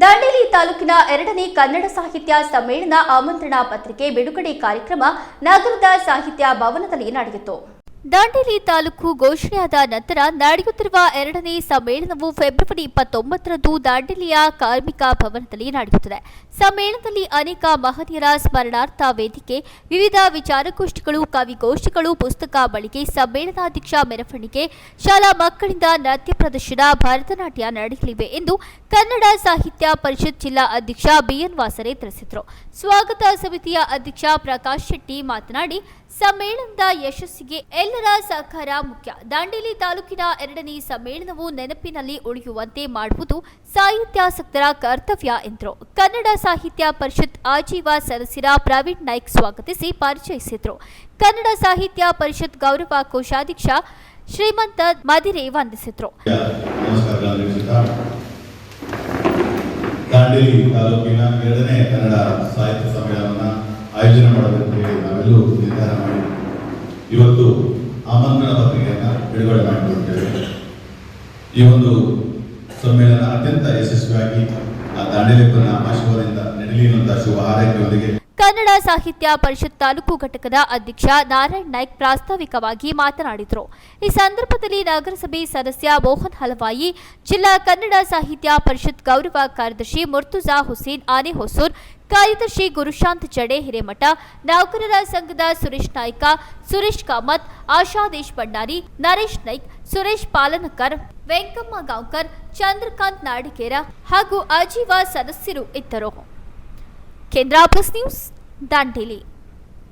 ದಾಂಡೇಲಿ ತಾಲೂಕಿನ ಎರಡನೇ ಕನ್ನಡ ಸಾಹಿತ್ಯ ಸಮ್ಮೇಳನ ಆಮಂತ್ರಣ ಪತ್ರಿಕೆ ಬಿಡುಗಡೆ ಕಾರ್ಯಕ್ರಮ ನಗರದ ಸಾಹಿತ್ಯ ಭವನದಲ್ಲಿ ನಡೆಯಿತು. ದಾಂಡೇಲಿ ತಾಲೂಕು ಘೋಷಣೆಯಾದ ನಂತರ ನಡೆಯುತ್ತಿರುವ ಎರಡನೇ ಸಮ್ಮೇಳನವು ಫೆಬ್ರವರಿ ಇಪ್ಪತ್ತೊಂಬತ್ತರಂದು ದಾಂಡೇಲಿಯ ಕಾರ್ಮಿಕ ಭವನದಲ್ಲಿ ನಡೆಯುತ್ತದೆ. ಸಮ್ಮೇಳನದಲ್ಲಿ ಅನೇಕ ಮಹನೀಯರ ಸ್ಮರಣಾರ್ಥ ವೇದಿಕೆ, ವಿವಿಧ ವಿಚಾರಗೋಷ್ಠಿಗಳು, ಕವಿಗೋಷ್ಠಿಗಳು, ಪುಸ್ತಕ ಬಳಿಕೆ ಸಮ್ಮೇಳನಾಧ್ಯಕ್ಷ ಮೆರವಣಿಗೆ, ಶಾಲಾ ಮಕ್ಕಳಿಂದ ನೃತ್ಯ ಪ್ರದರ್ಶನ, ಭರತನಾಟ್ಯ ನಡೆಯಲಿವೆ ಎಂದು ಕನ್ನಡ ಸಾಹಿತ್ಯ ಪರಿಷತ್ ಜಿಲ್ಲಾ ಅಧ್ಯಕ್ಷ ಬಿಎನ್ ವಾಸರೆ ತಿಳಿಸಿದರು. ಸ್ವಾಗತ ಸಮಿತಿಯ ಅಧ್ಯಕ್ಷ ಪ್ರಕಾಶ್ ಶೆಟ್ಟಿ ಮಾತನಾಡಿ ಸಮ್ಮೇಳನದ ಯಶಸ್ಸಿಗೆ ಎಲ್ಲರ ಸಹಕಾರ ಮುಖ್ಯ. ದಾಂಡೇಲಿ ತಾಲೂಕಿನ ಎರಡನೇ ಸಮ್ಮೇಳನವು ನೆನಪಿನಲ್ಲಿ ಉಳಿಯುವಂತೆ ಮಾಡುವುದು ಸಾಹಿತ್ಯಾಸಕ್ತರ ಕರ್ತವ್ಯ ಎಂದರು. ಕನ್ನಡ ಸಾಹಿತ್ಯ ಪರಿಷತ್ ಆಜೀವ ಸದಸ್ಯರ ಪ್ರವೀಣ್ ನಾಯ್ಕ್ ಸ್ವಾಗತಿಸಿ ಪರಿಚಯಿಸಿದರು. ಕನ್ನಡ ಸಾಹಿತ್ಯ ಪರಿಷತ್ ಗೌರವ ಕೋಶಾಧ್ಯಕ್ಷ ಶ್ರೀಮಂತ ಮದಿರೆ ವಂದಿಸಿದರು. ದಾಂಡೇಲಿ ತಾಲೂಕಿನ ಎರಡನೇ ಕನ್ನಡ ಸಾಹಿತ್ಯ ಸಮ್ಮೇಳನ ಆಯೋಜನೆ ಮಾಡಬೇಕು. ನಾವೆಲ್ಲರೂ ನಿರ್ಧಾರ ಮಾಡಿ. ಇವತ್ತು ಆಮಂತ್ರಣ ಪತ್ರಿಕೆಯನ್ನು ಬಿಡುಗಡೆ ಮಾಡಿಕೊಡ್ತೇವೆ. ಈ ಒಂದು ಸಮ್ಮೇಳನ ಅತ್ಯಂತ ಯಶಸ್ವಿಯಾಗಿ ಆ ದಾಂಡೇಲಿಪ್ಪನ ಆಶೀರ್ವಾದದಿಂದ ಎನ್ನುವಂಥ ಶುಭ ಹಾರೈಕೆಯೊಂದಿಗೆ ಕನ್ನಡ ಸಾಹಿತ್ಯ ಪರಿಷತ್ ತಾಲೂಕು ಘಟಕದ ಅಧ್ಯಕ್ಷ ನಾರಾಯಣ್ ನಾಯ್ಕ್ ಪ್ರಾಸ್ತಾವಿಕವಾಗಿ ಮಾತನಾಡಿದರು. ಈ ಸಂದರ್ಭದಲ್ಲಿ ನಗರಸಭೆ ಸದಸ್ಯ ಮೋಹನ್ ಹಲವಾಯಿ, ಜಿಲ್ಲಾ ಕನ್ನಡ ಸಾಹಿತ್ಯ ಪರಿಷತ್ ಗೌರವ ಕಾರ್ಯದರ್ಶಿ ಮುರ್ತುಜಾ ಹುಸೇನ್ ಆನೆ ಹೊಸೂರ್ ಕಾರ್ಯದರ್ಶಿ ಗುರುಶಾಂತ್ ಜಡೆ ಹಿರೇಮಠ, ನೌಕರರ ಸಂಘದ ಸುರೇಶ್ ನಾಯ್ಕ, ಸುರೇಶ್ ಕಾಮತ್, ಆಶಾ ಭಂಡಾರಿ, ನರೇಶ್ ನಾಯ್ಕ್, ಸುರೇಶ್ ಪಾಲನಕರ್, ವೆಂಕಮ್ಮ ಗಾಂವ್ಕರ್, ಚಂದ್ರಕಾಂತ್ ನಾಡಿಕೇರ ಹಾಗೂ ಅಜೀವ ಸದಸ್ಯರು ಇದ್ದರು. ಕೇಂದ್ರ ಪ್ಲಸ್ ನ್ಯೂಸ್ ದಾಂಡೇಲಿ